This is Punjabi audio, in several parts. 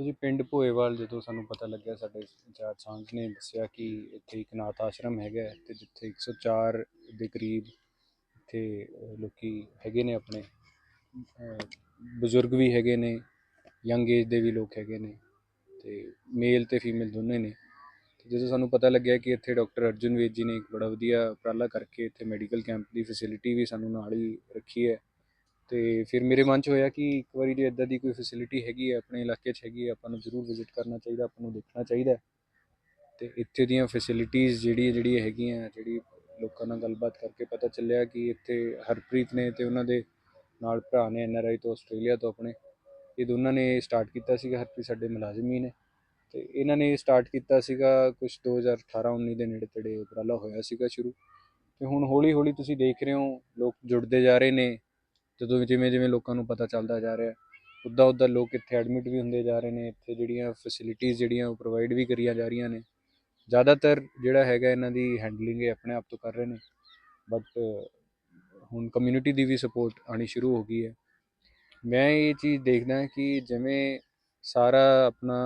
ਦੇਖੋ ਜੀ ਪਿੰਡ ਭੋਏਵਾਲ ਜਦੋਂ ਸਾਨੂੰ ਪਤਾ ਲੱਗਿਆ ਸਾਡੇ ਇੰਚਾਰਜ ਸਾਂਝ ਨੇ ਦੱਸਿਆ ਕਿ ਇੱਥੇ ਇੱਕ ਨਾਥ ਆਸ਼ਰਮ ਹੈਗਾ ਹੈ ਤੇ ਜਿੱਥੇ 104 ਦੇ ਕਰੀਬ ਇੱਥੇ ਅਹ, ਲੋਕੀ ਹੈਗੇ ਨੇ ਆਪਣੇ ਬਜ਼ੁਰਗ ਵੀ ਹੈਗੇ ਨੇ ਯੰਗ ਏਜ ਦੇ ਵੀ ਲੋਕ ਹੈਗੇ ਨੇ ਤੇ ਮੇਲ ਤੇ ਫੀਮੇਲ ਦੋਨੇ ਨੇ। ਤੇ ਜਦੋਂ ਸਾਨੂੰ ਪਤਾ ਲੱਗਿਆ ਕਿ ਇੱਥੇ ਡਾਕਟਰ ਅਰਜੁਨ ਵੇਦ ਜੀ ਨੇ ਇੱਕ ਬੜਾ ਵਧੀਆ ਉਪਰਾਲਾ ਕਰਕੇ ਇੱਥੇ ਮੈਡੀਕਲ ਕੈਂਪ ਦੀ ਫੈਸਿਲਿਟੀ ਵੀ ਸਾਨੂੰ ਨਾਲ ਹੀ ਰੱਖੀ ਹੈ ਤੇ ਫਿਰ ਮੇਰੇ ਮਨ 'ਚ ਹੋਇਆ ਕਿ ਇੱਕ ਵਾਰੀ ਜੇ ਇਦਾਂ ਦੀ ਕੋਈ ਫੈਸਿਲਿਟੀ ਹੈਗੀ ਹੈ, ਆਪਣੇ ਇਲਾਕੇ 'ਚ ਹੈਗੀ ਹੈ, ਆਪਾਂ ਨੂੰ ਜ਼ਰੂਰ ਵਿਜ਼ਿਟ ਕਰਨਾ ਚਾਹੀਦਾ, ਆਪਾਂ ਨੂੰ ਦੇਖਣਾ ਚਾਹੀਦਾ ਹੈ। ਤੇ ਇੱਥੇ ਦੀਆਂ ਫੈਸਿਲਿਟੀਆਂ ਜਿਹੜੀ ਜਿਹੜੀਆਂ ਹੈਗੀਆਂ, ਜਿਹੜੀ ਲੋਕਾਂ ਨਾਲ ਗੱਲਬਾਤ ਕਰਕੇ ਪਤਾ ਚੱਲਿਆ ਕਿ ਇੱਥੇ ਹਰਪ੍ਰੀਤ ਨੇ ਤੇ ਉਹਨਾਂ ਦੇ ਨਾਲ ਭਰਾ ਨੇ ਐਨਆਰਆਈ ਤੋਂ ਆਸਟ੍ਰੇਲੀਆ ਤੋਂ ਆਪਣੇ। ਇਹ ਦੋਨਾਂ ਨੇ ਸਟਾਰਟ ਕੀਤਾ ਸੀਗਾ, ਹਰਪ੍ਰੀਤ ਸਾਡੇ ਮੁਲਾਜ਼ਮ ਹੀ ਨੇ। ਤੇ ਇਹਨਾਂ ਨੇ ਸਟਾਰਟ ਕੀਤਾ ਸੀਗਾ ਕੁਝ 2018 19 ਦੇ ਨੇੜੇ ਤੇੜੇ ਉਪਰਾਲਾ ਹੋਇਆ ਸੀਗਾ ਸ਼ੁਰੂ। ਤੇ ਹੁਣ ਹੌਲੀ ਹੌਲੀ ਤੁਸੀਂ ਦੇਖ ਰਹੇ ਹੋ, ਲੋਕ ਜੁੜਦੇ ਜਾ ਰਹੇ ਨੇ। ਜਦੋਂ ਜਿਵੇਂ ਜਿਵੇਂ ਲੋਕਾਂ ਨੂੰ ਪਤਾ ਚੱਲਦਾ ਜਾ ਰਿਹਾ, ਉੱਦਾਂ ਉੱਦਾਂ ਲੋਕ ਇੱਥੇ ਐਡਮਿਟ ਵੀ ਹੁੰਦੇ ਜਾ ਰਹੇ ਨੇ, ਇੱਥੇ ਜਿਹੜੀਆਂ ਫੈਸਿਲਿਟੀਜ਼ ਜਿਹੜੀਆਂ ਉਹ ਪ੍ਰੋਵਾਈਡ ਵੀ ਕਰੀਆਂ ਜਾ ਰਹੀਆਂ ਨੇ। ਜ਼ਿਆਦਾਤਰ ਜਿਹੜਾ ਹੈਗਾ ਇਹਨਾਂ ਦੀ ਹੈਂਡਲਿੰਗ ਇਹ ਆਪਣੇ ਆਪ ਤੋਂ ਕਰ ਰਹੇ ਨੇ ਬਟ ਹੁਣ ਕਮਿਊਨਿਟੀ ਦੀ ਵੀ ਸਪੋਰਟ ਆਣੀ ਸ਼ੁਰੂ ਹੋ ਗਈ ਹੈ। ਮੈਂ ਇਹ ਚੀਜ਼ ਦੇਖਦਾ ਕਿ ਜਿਵੇਂ ਸਾਰਾ ਆਪਣਾ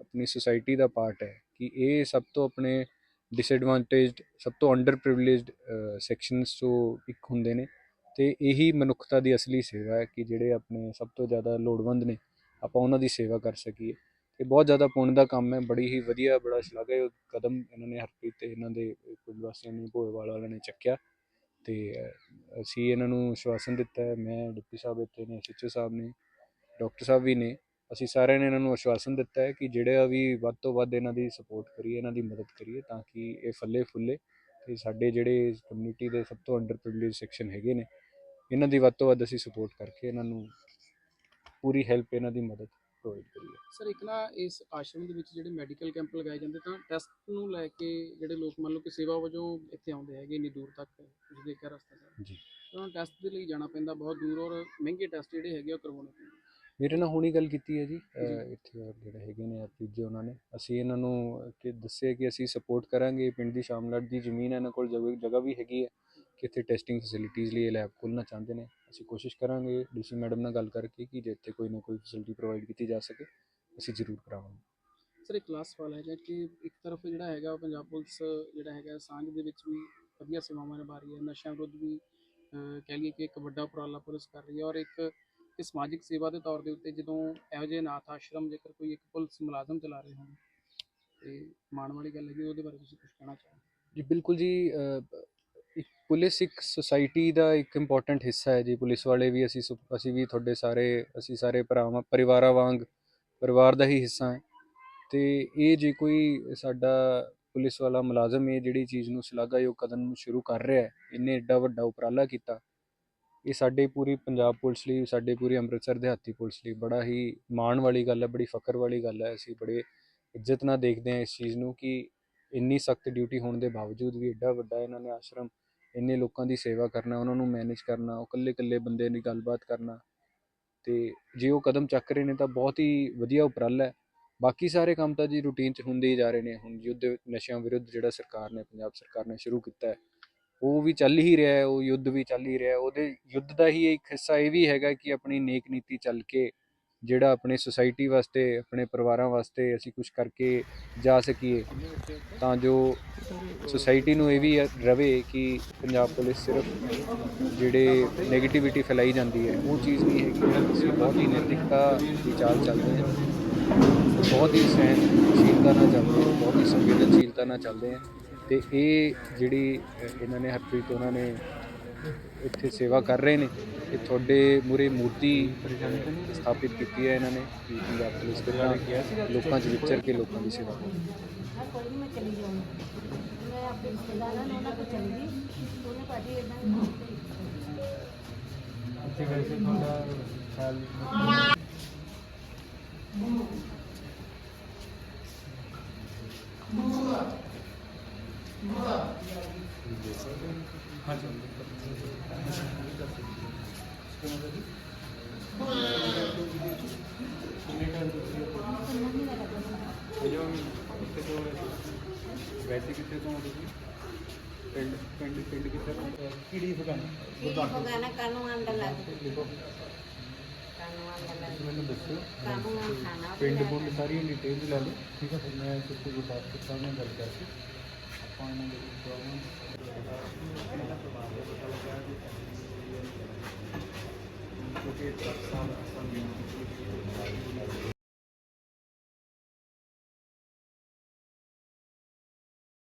ਆਪਣੀ ਸੁਸਾਇਟੀ ਦਾ ਪਾਰਟ ਹੈ ਕਿ ਇਹ ਸਭ ਤੋਂ ਆਪਣੇ ਡਿਸਐਡਵਾਂਟੇਜਡ ਸਭ ਤੋਂ ਅੰਡਰ ਪ੍ਰਿਵਿਲੇਜਡ ਸੈਕਸ਼ਨਸ ਤੋਂ ਇੱਕ ਹੁੰਦੇ ਨੇ। ਅਤੇ ਇਹੀ ਮਨੁੱਖਤਾ ਦੀ ਅਸਲੀ ਸੇਵਾ ਹੈ ਕਿ ਜਿਹੜੇ ਆਪਣੇ ਸਭ ਤੋਂ ਜ਼ਿਆਦਾ ਲੋੜਵੰਦ ਨੇ, ਆਪਾਂ ਉਹਨਾਂ ਦੀ ਸੇਵਾ ਕਰ ਸਕੀਏ। ਇਹ ਬਹੁਤ ਜ਼ਿਆਦਾ ਪੁੰਨ ਦਾ ਕੰਮ ਹੈ, ਬੜੀ ਹੀ ਵਧੀਆ, ਬੜਾ ਸ਼ਲਾਘਾਯੋਗ ਕਦਮ ਇਹਨਾਂ ਨੇ ਹਰਪ੍ਰੀਤ ਤੇ ਇਹਨਾਂ ਦੇ ਪਿੰਡ ਵਾਸੀਆਂ ਨੇ ਭੋਏਵਾਲ ਵਾਲਿਆਂ ਨੇ ਚੱਕਿਆ। ਤੇ ਅਸੀਂ ਇਹਨਾਂ ਨੂੰ ਆਸ਼ਵਾਸਨ ਦਿੱਤਾ ਹੈ। ਮੈਂ, ਡਿਪਟੀ ਸਾਹਿਬ ਇੱਥੇ ਨੇ ਐਸਐਚਓ ਸਾਹਿਬ ਨੇ, ਡਾਕਟਰ ਸਾਹਿਬ ਵੀ ਨੇ, ਅਸੀਂ ਸਾਰਿਆਂ ਨੇ ਇਹਨਾਂ ਨੂੰ ਆਸ਼ਵਾਸਨ ਦਿੱਤਾ ਹੈ ਕਿ ਜਿਹੜਾ ਵੀ ਵੱਧ ਤੋਂ ਵੱਧ ਇਹਨਾਂ ਦੀ ਸਪੋਰਟ ਕਰੀਏ, ਇਹਨਾਂ ਦੀ ਮਦਦ ਕਰੀਏ ਤਾਂ ਕਿ ਇਹ ਫੱਲੇ ਫੁੱਲੇ ਤੇ ਸਾਡੇ ਜਿਹੜੇ ਕਮਿਊਨਿਟੀ ਦੇ ਸਭ ਤੋਂ ਅੰਡਰ ਪ੍ਰਿਵਿਲੇਜ ਸੈਕਸ਼ਨ ਹੈਗੇ ਨੇ ਇਹਨਾਂ ਦੀ ਵੱਧ ਤੋਂ ਵੱਧ ਅਸੀਂ ਸਪੋਰਟ ਕਰਕੇ ਇਹਨਾਂ ਨੂੰ ਪੂਰੀ ਹੈਲਪ ਇਹਨਾਂ ਦੀ ਮਦਦ ਪ੍ਰੋਵਾਈਡ ਕਰੀਏ। ਸਰ ਇੱਕ ਨਾ ਇਸ ਆਸ਼ਰਮ ਦੇ ਵਿੱਚ ਜਿਹੜੇ ਮੈਡੀਕਲ ਕੈਂਪ ਲਗਾਏ ਜਾਂਦੇ ਤਾਂ ਟੈਸਟ ਨੂੰ ਲੈ ਕੇ ਜਿਹੜੇ ਲੋਕ ਮੰਨ ਲਓ ਕਿ ਸੇਵਾ ਵਜੋਂ ਇੱਥੇ ਆਉਂਦੇ ਹੈਗੇ ਇੰਨੀ ਦੂਰ ਤੱਕ ਤੁਸੀਂ ਦੇਖਿਆ ਰਸਤਾ ਸਰ ਜੀ। ਉਹਨਾਂ ਟੈਸਟ ਦੇ ਲਈ ਜਾਣਾ ਪੈਂਦਾ ਬਹੁਤ ਦੂਰ ਔਰ ਮਹਿੰਗੇ ਟੈਸਟ ਜਿਹੜੇ ਹੈਗੇ ਉਹ ਕਰਵਾਉਣੇ ਪੈਂਦੇ। ਮੇਰੇ ਨਾਲ ਹੁਣੀ ਗੱਲ ਕੀਤੀ ਹੈ ਜੀ। ਅਹ ਇੱਥੇ ਔਰ ਜਿਹੜੇ ਹੈਗੇ ਨੇ ਅਰਪੀਤ ਜੀ ਉਹਨਾਂ ਨੇ। ਅਸੀਂ ਇਹਨਾਂ ਨੂੰ ਕਿ ਦੱਸਿਆ ਕਿ ਅਸੀਂ ਸਪੋਰਟ ਕਰਾਂਗੇ। ਪਿੰਡ ਦੀ ਸ਼ਾਮਲਾਟ ਦੀ ਜ਼ਮੀਨ ਹੈ ਇਹਨਾਂ ਕੋਲ ਜਗ੍ਹਾ ਜਗ੍ਹਾ ਵੀ ਹੈਗੀ ਹੈ ਕਿ ਇੱਥੇ ਟੈਸਟਿੰਗ ਫੈਸਿਲਿਟੀਜ਼ ਲਈ ਲੈਬ ਖੋਲ੍ਹਣਾ ਚਾਹੁੰਦੇ ਨੇ। ਅਸੀਂ ਕੋਸ਼ਿਸ਼ ਕਰਾਂਗੇ ਡੀਸੀ ਮੈਡਮ ਨਾਲ ਗੱਲ ਕਰਕੇ ਕਿ ਜੇ ਇੱਥੇ ਕੋਈ ਨਾ ਕੋਈ ਫੈਸਿਲਿਟੀ ਪ੍ਰੋਵਾਈਡ ਕੀਤੀ ਜਾ ਸਕੇ ਅਸੀਂ ਜ਼ਰੂਰ ਕਰਾਵਾਂਗੇ। ਸਰ ਇੱਕ ਲਾਸਟ ਸਵਾਲ ਹੈਗਾ ਕਿ ਇੱਕ ਤਰਫ ਜਿਹੜਾ ਹੈਗਾ ਉਹ ਪੰਜਾਬ ਪੁਲਿਸ ਜਿਹੜਾ ਹੈਗਾ ਸਾਂਝ ਦੇ ਵਿੱਚ ਵੀ ਵਧੀਆ ਸੇਵਾਵਾਂ ਨਿਭਾ ਰਹੀ ਹੈ। ਨਸ਼ਿਆਂ ਵਿਰੁੱਧ ਵੀ ਅਹ, ਕਹਿ ਲਈਏ ਕਿ ਇੱਕ ਵੱਡਾ ਉਪਰਾਲਾ ਪੁਲਿਸ ਕਰ ਰਹੀ ਹੈ ਔਰ ਇੱਕ ਕਿ ਸਮਾਜਿਕ ਸੇਵਾ ਦੇ ਤੌਰ ਦੇ ਉੱਤੇ ਜਦੋਂ ਇਹੋ ਜਿਹੇ ਅਨਾਥ ਆਸ਼ਰਮ ਜੇਕਰ ਕੋਈ ਇੱਕ ਪੁਲਿਸ ਮੁਲਾਜ਼ਮ ਚਲਾ ਰਹੇ ਹੋਣ, ਤੇ ਮਾਣ ਵਾਲੀ ਗੱਲ ਹੈਗੀ ਉਹਦੇ ਬਾਰੇ ਤੁਸੀਂ ਕੁਝ ਕਹਿਣਾ ਚਾਹੋ ਜੀ, ਬਿਲਕੁਲ ਜੀ ਇੱਕ ਪੁਲਿਸ ਇੱਕ ਸੁਸਾਇਟੀ ਦਾ ਇੱਕ ਇੰਪੋਰਟੈਂਟ ਹਿੱਸਾ ਹੈ ਜੀ। ਪੁਲਿਸ ਵਾਲੇ ਵੀ ਅਸੀਂ ਸੁ- ਅਸੀਂ ਵੀ ਤੁਹਾਡੇ ਸਾਰੇ, ਅਸੀਂ ਸਾਰੇ ਭਰਾਵਾਂ, ਪਰਿਵਾਰਾਂ ਵਾਂਗ ਪਰਿਵਾਰ ਦਾ ਹੀ ਹਿੱਸਾ ਹੈ। ਤੇ ਇਹ ਜੇ ਕੋਈ ਸਾਡਾ ਪੁਲਿਸ ਵਾਲਾ ਮੁਲਾਜ਼ਮ ਇਹ ਜਿਹੜੀ ਚੀਜ਼ ਨੂੰ ਸ਼ਲਾਘਾਯੋਗ ਕਦਮ ਨੂੰ ਸ਼ੁਰੂ ਕਰ ਰਿਹਾ ਹੈ, ਇਹਨੇ ਏਡਾ ਵੱਡਾ ਉਪਰਾਲਾ ਕੀਤਾ ਇਹ ਸਾਡੇ ਪੂਰੀ ਪੰਜਾਬ ਪੁਲਿਸ ਲਈ, ਸਾਡੇ ਪੂਰੀ ਅੰਮ੍ਰਿਤਸਰ ਦਿਹਾਤੀ ਪੁਲਿਸ ਲਈ ਬੜਾ ਹੀ ਮਾਣ ਵਾਲੀ ਗੱਲ ਹੈ, ਬੜੀ ਫਖਰ ਵਾਲੀ ਗੱਲ ਹੈ। ਅਸੀਂ ਬੜੇ ਇੱਜ਼ਤ ਨਾਲ ਦੇਖਦੇ ਹਾਂ ਇਸ ਚੀਜ਼ ਨੂੰ ਕਿ ਇੰਨੀ ਸਖਤ ਡਿਊਟੀ ਹੋਣ ਦੇ ਬਾਵਜੂਦ ਵੀ ਐਡਾ ਵੱਡਾ ਇਹਨਾਂ ਨੇ ਆਸ਼ਰਮ, ਇੰਨੇ ਲੋਕਾਂ ਦੀ ਸੇਵਾ ਕਰਨਾ, ਉਹਨਾਂ ਨੂੰ ਮੈਨੇਜ ਕਰਨਾ, ਉਹ ਇਕੱਲੇ ਇਕੱਲੇ ਬੰਦੇ ਦੀ ਗੱਲਬਾਤ ਕਰਨਾ। ਤੇ ਜੇ ਉਹ ਕਦਮ ਚੱਕ ਰਹੇ ਨੇ ਤਾਂ ਬਹੁਤ ਹੀ ਵਧੀਆ ਉਪਰਾਲਾ ਹੈ। ਬਾਕੀ ਸਾਰੇ ਕੰਮ ਤਾਂ ਜੀ ਰੂਟੀਨ 'ਚ ਹੁੰਦੇ ਹੀ ਜਾ ਰਹੇ ਨੇ। ਹੁਣ ਯੁੱਧ ਨਸ਼ਿਆਂ ਵਿਰੁੱਧ ਜਿਹੜਾ ਸਰਕਾਰ ਨੇ, ਪੰਜਾਬ ਸਰਕਾਰ ਨੇ ਸ਼ੁਰੂ ਕੀਤਾ ਹੈ ਉਹ ਵੀ ਚੱਲ ਹੀ ਰਿਹਾ ਉਹ ਯੁੱਧ ਵੀ ਚੱਲ ਹੀ ਰਿਹਾ ਉਹਦੇ ਯੁੱਧ ਦਾ ਹੀ ਇੱਕ ਹਿੱਸਾ ਇਹ ਵੀ ਹੈਗਾ ਕਿ ਆਪਣੀ ਨੇਕ ਨੀਤੀ ਚੱਲ ਕੇ ਜਿਹੜਾ ਆਪਣੇ ਸੁਸਾਇਟੀ ਵਾਸਤੇ, ਆਪਣੇ ਪਰਿਵਾਰਾਂ ਵਾਸਤੇ ਅਸੀਂ ਕੁਝ ਕਰਕੇ ਜਾ ਸਕੀਏ, ਤਾਂ ਜੋ ਸੁਸਾਇਟੀ ਨੂੰ ਇਹ ਵੀ ਰਵੇ ਕਿ ਪੰਜਾਬ ਪੁਲਿਸ ਸਿਰਫ ਜਿਹੜੇ 네ਗੇਟਿਵਿਟੀ ਫੈਲਾਈ ਜਾਂਦੀ ਹੈ, ਉਹ ਚੀਜ਼ ਨਹੀਂ ਹੈਗੀ। ਅਸੀਂ ਬਹੁਤ ਹੀ ਨੈਤਿਕਤਾ ਦੀ ਚਾਲ ਚੱਲਦੇ ਹਾਂ। ਬਹੁਤ ਹੀ ਸਹਿਨਸ਼ੀਲਤਾ ਨਾਲ ਚੱਲਦੇ ਹਾਂ, ਬਹੁਤ ਹੀ ਸੰਵੇਦਨਸ਼ੀਲਤਾ ਨਾਲ ਚੱਲਦੇ ਹਾਂ। ਤੇ ਇਹ ਜਿਹੜੀ ਇਹਨਾਂ ਨੇ ਹਰਪ੍ਰੀਤ ਉਹਨਾਂ ਨੇ ਇੱਥੇ ਸੇਵਾ ਕਰ ਰਹੇ ਨੇ ਇਹ ਤੁਹਾਡੇ ਮੂਰੇ ਮੂਰਤੀ ਸਥਾਪਿਤ ਕੀਤੀ ਹੈ ਇਹਨਾਂ ਨੇ ਪੰਜਾਬ ਪੁਲਿਸ ਦੇ ਨਾਲ ਲੋਕਾਂ 'ਚ ਵਿਚਰ ਕੇ ਲੋਕਾਂ ਦੀ ਸੇਵਾ ਵੈਸੇ ਕਿੱਥੇ ਤੋਂ ਹੋ ਤੁਸੀਂ ਪਿੰਡ ਪਿੰਡ ਪਿੰਡ ਕਿੱਥੇ ਤੋਂ ਕਿਹੜੀ ਫਗਾਨਾ ਫਗਾਨਾ ਕਾਨੂੰਨ ਆਂਡਾ ਲੱਗ ਲਿਖੋ ਕਾਨੂੰਨ ਆਂਡਾ ਲੱਗ ਮੈਨੂੰ ਦੱਸੋ ਕਾਨੂੰਨ ਖਾਣਾ ਪਿੰਡ ਬੋਲ ਸਾਰੀਆਂ ਡਿਟੇਲ ਲੈ ਲਓ ਠੀਕ ਹੈ ਫਿਰ ਮੈਂ ਸਿੱਧੂ ਗੁਰਦਾਸਪੁਰ ਸਾਹਿਬ ਨਾਲ ਗੱਲ ਕਰਕੇ ਆਪਾਂ ਇਹਨਾਂ ਦੇ ਪ੍ਰੋਬਲਮ ਦਾ ਪਤਾ ਲੱਗਾ ਕਿ ਕਿਉਂਕਿ ਪਾਕਿਸਤਾਨ ਅਸਾਂ ਦੀ